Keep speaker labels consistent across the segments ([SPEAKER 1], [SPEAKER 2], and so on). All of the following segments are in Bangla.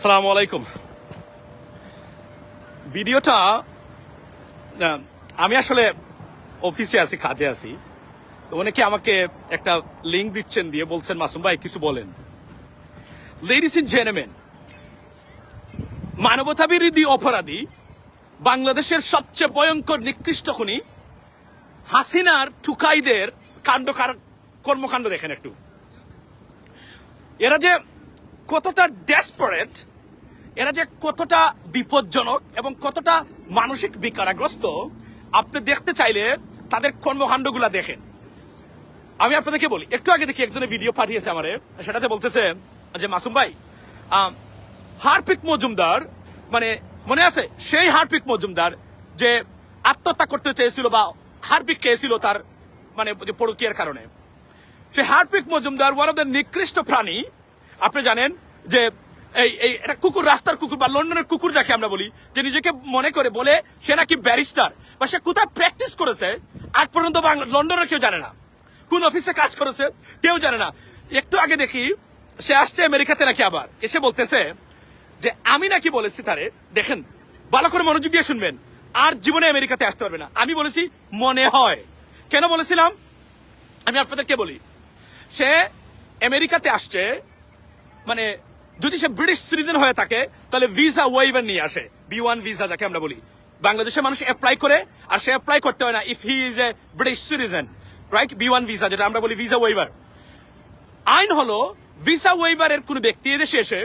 [SPEAKER 1] আসসালামু আলাইকুম। ভিডিওটা আমি আসলে অফিসে আছি, কাজে আছি। অনেকে আমাকে একটা লিঙ্ক দিচ্ছেন দিয়ে বলছেন, মাসুম ভাই, কিছু বলেন। লেডিস ইন জেনেমেন মানবতা বিরোধী অপরাধী, বাংলাদেশের সবচেয়ে ভয়ঙ্কর নিকৃষ্ট খুনি, হাসিনার টুকাইদের কাণ্ড কর্মকাণ্ড দেখেন একটু। এরা যে কতটা ডেসপারেট এরা যে কতটা বিপজ্জনক এবং কতটা মানসিক বিকারাগ্রস্ত, আপনি দেখতে চাইলে তাদের কর্মকাণ্ডগুলা দেখেন। আমি আপনাদেরকে বলি, একটু আগে দেখি একজনের ভিডিও পাঠিয়েছে আমারে, সেটাতে বলতেছে যে, মাসুম ভাই হারপিক মজুমদার মানে মনে আছে সেই হারপিক মজুমদার যে আত্মহত্যা করতে চেয়েছিল বা হারপিক খেয়েছিল তার মানে পরকীয়ার কারণে। সে Harpic Majumdar one of the নিকৃষ্ট প্রাণী, আপনি জানেন যে এই এই, একটা কুকুর, রাস্তার কুকুর বা লন্ডনের কুকুর যাকে আমরা বলি, যে নিজেকে মনে করে বলে সে নাকি ব্যারিস্টার বা সে কোথায় প্র্যাকটিস করেছে, আজ পর্যন্ত লন্ডনের কেউ জানে না। কোন অফিসে কাজ করেছে, কেউ জানে না। একটু আগে দেখি, সে আসছে আমেরিকাতে নাকি আবার। এসে বলতেছে যে, আমি নাকি বলেছি তারে, দেখেন, ভালো করে মনোযোগ দিয়ে শুনবেন, আর জীবনে আমেরিকাতে আসতে পারবে না। আমি বলেছি, মনে হয়। কেন বলেছিলাম? আমি আপনাদেরকে বলি, সে আমেরিকাতে আসছে মানে যদি সে ব্রিটিশ সিটিজেন হয়ে থাকে, তাহলে ভিসা ওয়েভার নিয়ে আসে। বি ওয়ান ভিসা যাকে আমরা বলি। বাংলাদেশের মানুষ অ্যাপ্লাই করে, আর সে অ্যাপ্লাই করতে হয় না if he is a British citizen right B one visa যেটা আমরা বলি ভিসা ওয়েভার আইন হলো ভিসা ওয়েভারের কোনো ব্যক্তি এদেশে এসে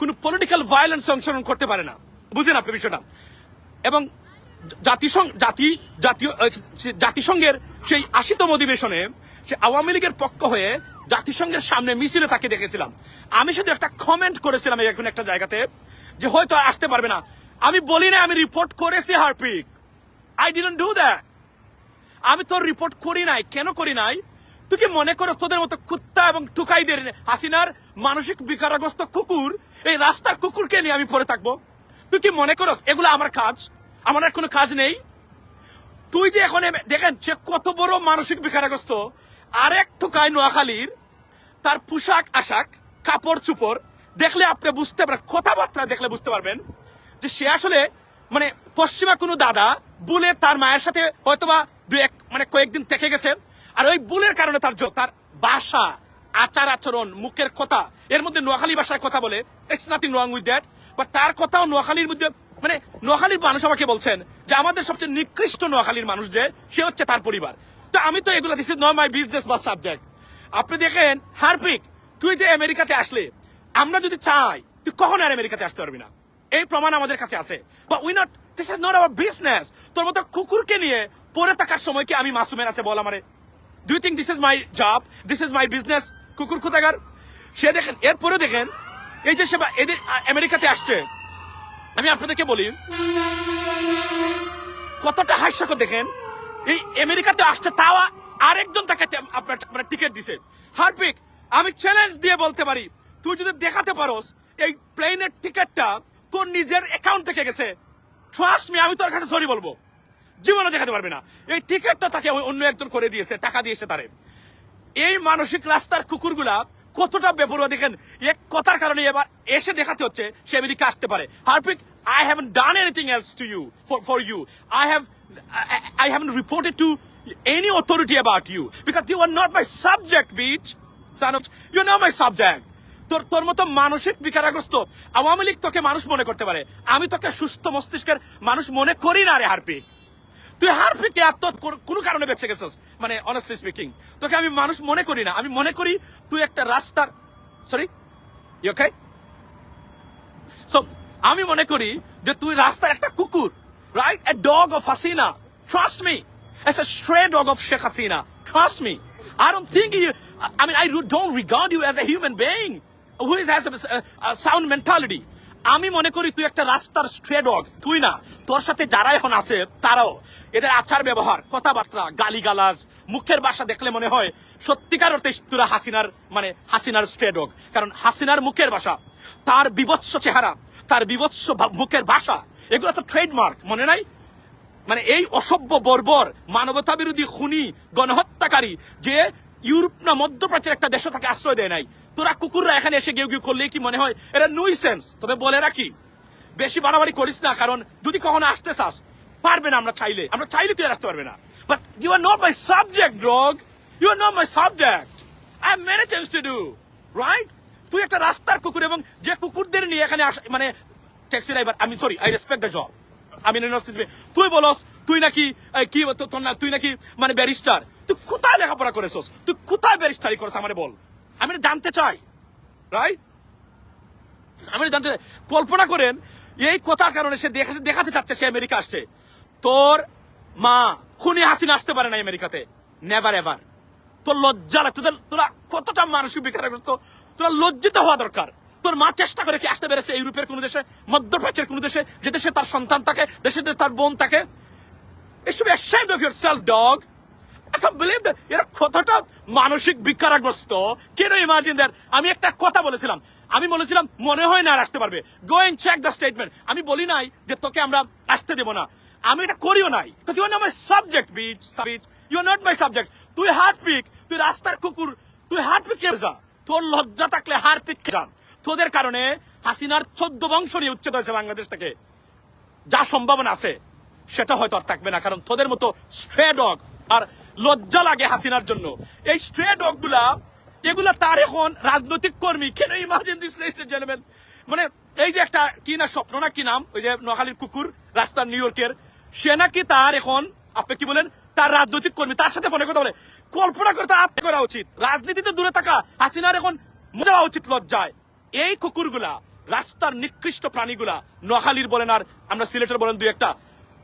[SPEAKER 1] কোনো পলিটিক্যাল ভায়োলেন্স অংশগ্রহণ করতে পারে না। বুঝেন আপনি বিষয়টা? এবং জাতিসংঘ জাতি, জাতীয়, জাতিসংঘের সেই আশিতম অধিবেশনে সে আওয়ামী লীগের পক্ষ হয়ে জাতিসংঘের সামনে মিছিলে তাকে দেখেছিলাম। আমি শুধু একটা কমেন্ট করেছিলাম এখন একটা জায়গাতে যে হয়তো আসতে পারবে না। আমি বলি না আমি রিপোর্ট করেছি Harpic I didn't do that আমি তোর রিপোর্ট করি নাই। কেন করি নাই? তুই কি মনে করো তোদের মতো কুত্তা এবং টুকাইদের হাসিনার মানসিক বিকারগ্রস্ত কুকুর, এই রাস্তার কুকুরকে নিয়ে আমি পড়ে থাকব? তুই কি মনে করস এগুলো আমার কাজ? আমার আর কোনো কাজ নেই? তুই যে এখন দেখেন, সে কত বড় মানসিক বিকারগ্রস্ত। আরেক টুকাই নোয়াখালীর, তার পোশাক আশাক, কাপড় চুপড়, দেখলে আপনি বুঝতে পারেন কথাবার্তা দেখলে বুঝতে পারবেন যে সে আসলে মানে পশ্চিমা কোনো দাদা বুলে তার মায়ের সাথে হয়তোবা দু এক মানে কয়েকদিন থেকে গেছে আর ওই বুলের কারণে তার তার বাসা, আচার আচরণ, মুখের কথা, এর মধ্যে নোয়াখালী ভাষায় কথা বলে it's nothing wrong with that but তার কথাও নোয়াখালীর মধ্যে মানে নোয়াখালীর মানুষ আমাকে বলছেন যে আমাদের সবচেয়ে নিকৃষ্ট নোয়াখালীর মানুষ যে, সে হচ্ছে তার পরিবার। তো আমি তো এগুলো this is not my business বা সাবজেক্ট আপনি দেখেন হারপিক তুই যে আমেরিকাতে আসলে, আমরা যদি চাই, তুই কখন আর আমেরিকাতে আসতে পারবি না। এই প্রমাণ আমাদের কাছে আছে। বা we not this is not our business তোর মতো কুকুরকে নিয়ে পরে থাকার সময় কি আমি মাসুমের আছে বল আমারে? Do think this is my job this is my business কুকুর কোথাকার? সে দেখেন, এরপরে দেখেন, এই যে সেবা এদের আমেরিকাতে আসছে। আমি আপনাদেরকে বলি, কতটা হাস্যকর দেখেন এই আমেরিকাতে আসছে, তাও আরেকজন তাকে আপনার টিকিট দিছে। হারপিক, আমি চ্যালেঞ্জ দিয়ে বলতে পারি, তুই যদি দেখাতে পারোস, এই প্লেনের টিকিটটা তোর নিজের অ্যাকাউন্ট থেকে গেছে। ট্রাস্ট মি আমি তোর কাছে সরি বলব। জীবনে দেখাতে পারবে না। এই টিকিটটা তাকে অন্য একজন করে দিয়েছে, টাকা দিয়েছে তারে। এই মানসিক রাস্তার কুকুরগুলা কতটা বেপরোয়া, দেখেন, এক কথার কারণে এবার এসে দেখাতে হচ্ছে, সে আমেরিকা আসতে পারে। Harpic I have done anything else to you for you I have I haven't reported to any authority about you because you are not my subject bitch son you no my subject তোর তোর মতো মানসিক বিকারগ্রস্ত আওয়ামী লীগ তোকে মানুষ মনে করতে পারে। আমি তোকে সুস্থ মস্তিষ্কের মানুষ মনে করি না রে হারপিক। তুই হার ফিকে এত কোন- কোনো কারণে বেঁচে গেছিস? মানে অনেস্টলি স্পিকিং তোকে আমি মানুষ মনে করি না। আমি মনে করি তুই একটা রাস্তার সরি ওকে সো আমি মনে করি যে তুই রাস্তার একটা কুকুর। Right a dog of Hasina trust me is a stray dog of Sheikh Hasina trust me I don't think you I mean I don't regard you as a human being who is has sound mentality আমি মনে করি তুই একটা রাস্তার স্ট্রে ডগ তুই না, তোর সাথে যারা এখন আছে, তারাও। এদের আচার ব্যবহার, কথাবার্তা, গালিগালাজ, মুখের ভাষা দেখলে মনে হয় সত্যিকার অর্থে তোরা হাসিনার মানে হাসিনার স্ট্রে ডগ কারণ হাসিনার মুখের ভাষা, তার বিভৎস চেহারা, তার বিভৎস মুখের ভাষা এগুলো তো ট্রেডমার্ক মনে নাই? মানে এই অসভ্য বর্বর মানবতা বিরোধী খুনি, গণহত্যাকারী যে ইউরোপ না মধ্যপ্রাচ্যের একটা দেশও তাকে আশ্রয় দেয় নাই। তোরা কুকুররা এখানে এসে গেউ গেউ করলে কি মনে হয়? এটা নুই সেন্স তবে বলে রাখি, বেশি বাড়াবাড়ি করিস না, কারণ যদি কখনো আসতে চাস, পারবে না আমরা চাইলে। আমরা চাইলে তুই আসতে পারবে না। But you are not my subject dog you are not my subject I have many things to do right তুই একটা রাস্তার কুকুর এবং যে কুকুরদের নিয়ে এখানে মানে ট্যাক্সি ড্রাইভার আমি sorry I respect the job আমি তুই বলস, তুই নাকি কি তোর না তুই নাকি মানে ব্যারিস্টার তুই কোথায় লেখাপড়া করেছস? তুই কোথায় ব্যারিস্টারি করেছ, আমারে বল। আমি জানতে চাই। রাইট আমি জানতে চাই। কল্পনা করেন, এই কথার কারণে সে দেখাতে চাচ্ছে সে আমেরিকা আসছে। তোর মা, খুনি হাসিনা আসতে পারে না আমেরিকাতে নেভার এভার তোর লজ্জা লাগে। তোদের তোরা কতটা মানসিক বিকারগ্রস্ত তোরা লজ্জিত হওয়া দরকার। তোর মা চেষ্টা করে কি আসতে পেরেছে ইউরোপের কোন দেশে, মধ্যপ্রাচ্যের কোন দেশে, যে দেশে তার সন্তান থাকে, দেশে তার বোন থাকে? মানসিক বিকারগ্রস্ত। কেন ইমাজিন আমি একটা কথা বলেছিলাম। আমি বলেছিলাম, মনে হয় না আর আসতে পারবে। Go and check the statement আমি বলি নাই যে তোকে আমরা আসতে দেব না। আমি এটা করিও নাই। ইউ আর মাই সাবজেক্ট বিট সাবিট you are not my subject তুই হার্ট পিক তুই রাস্তার কুকুর, তুই হার্ট পিক যা। তোর লজ্জা থাকলে হার্ট পিক যান তোদের কারণে হাসিনার চোদ্দ বংশ নিয়ে উচ্ছেদ হয়েছে বাংলাদেশ থেকে। যা সম্ভাবনা আছে, সেটা হয়তো আর থাকবে না, কারণ তোদের মতো স্ট্রে ডগ আর লজ্জা লাগে হাসিনার জন্য। এই স্ট্রে ডগগুলা এগুলা তার এখন রাজনৈতিক কর্মী। কেন ইমাজিন দিস জেনেবেন মানে এই যে একটা, কি না স্বপ্ন না কি নাম? ওই যে নোয়াখালীর কুকুর, রাস্তার নিউ ইয়র্কের সে নাকি তার এখন, আপনি কি বলেন? তার রাজনৈতিক কর্মী, তার সাথে ফোনে কথা বলে। কল্পনা করে তার আত্ম করা উচিত। রাজনীতিতে দূরে থাকা, হাসিনার এখন মজা উচিত লজ্জায়। এই কুকুরগুলা রাস্তার নিকৃষ্ট প্রাণীগুলা নোয়াখালীর বলেন আর আমরা সিলেটের বলেন দুই একটা,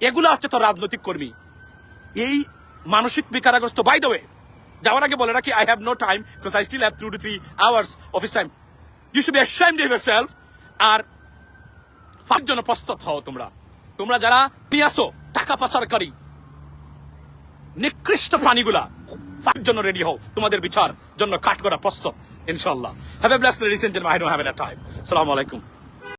[SPEAKER 1] এগুলা হচ্ছে তো রাজনৈতিক কর্মী। এই মানসিক বিকারগ্রস্ত বাই দ্য ওয়ে যাওয়ার আগে বলে রাখি I have no time because I still have to two three hours office time you should be ashamed of yourself আর ফাঁক জন্য প্রস্তুত হও তোমরা। তোমরা যারা নিয়ে আসো টাকা পাচারকারী, নিকৃষ্ট প্রাণীগুলা ফাঁক জন্য রেডি হও। তোমাদের বিচার জন্য কাট করা প্রস্তুত। ইনশাল্লাহ have a blast recent don't have a time সালামু আলাইকুম